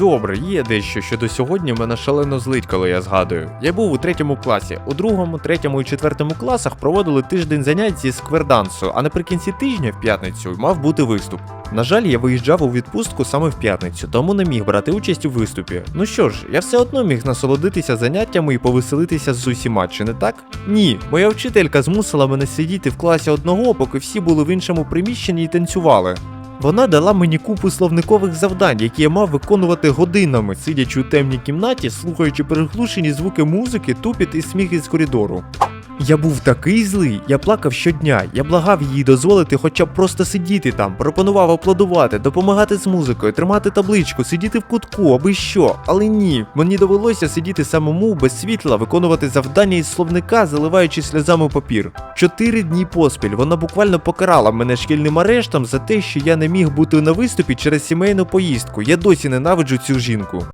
Добре, є дещо, що до сьогодні мене шалено злить, коли я згадую. Я був у третьому класі. У другому, третьому і четвертому класах проводили тиждень занять зі сквердансу, а наприкінці тижня, в п'ятницю, мав бути виступ. На жаль, я виїжджав у відпустку саме в п'ятницю, тому не міг брати участь у виступі. Ну що ж, я все одно міг насолодитися заняттями і повеселитися з усіма, чи не так? Ні, моя вчителька змусила мене сидіти в класі одного, поки всі були в іншому приміщенні і танцювали. Вона дала мені купу словникових завдань, які я мав виконувати годинами, сидячи у темній кімнаті, слухаючи приглушені звуки музики, тупіт і сміх із коридору. Я був такий злий, я плакав щодня, я благав її дозволити хоча б просто сидіти там, пропонував аплодувати, допомагати з музикою, тримати табличку, сидіти в кутку, аби що. Але ні, мені довелося сидіти самому без світла, виконувати завдання із словника, заливаючи сльозами папір. Чотири дні поспіль вона буквально покарала мене шкільним арештом за те, що я не міг бути на виступі через сімейну поїздку. Я досі ненавиджу цю жінку.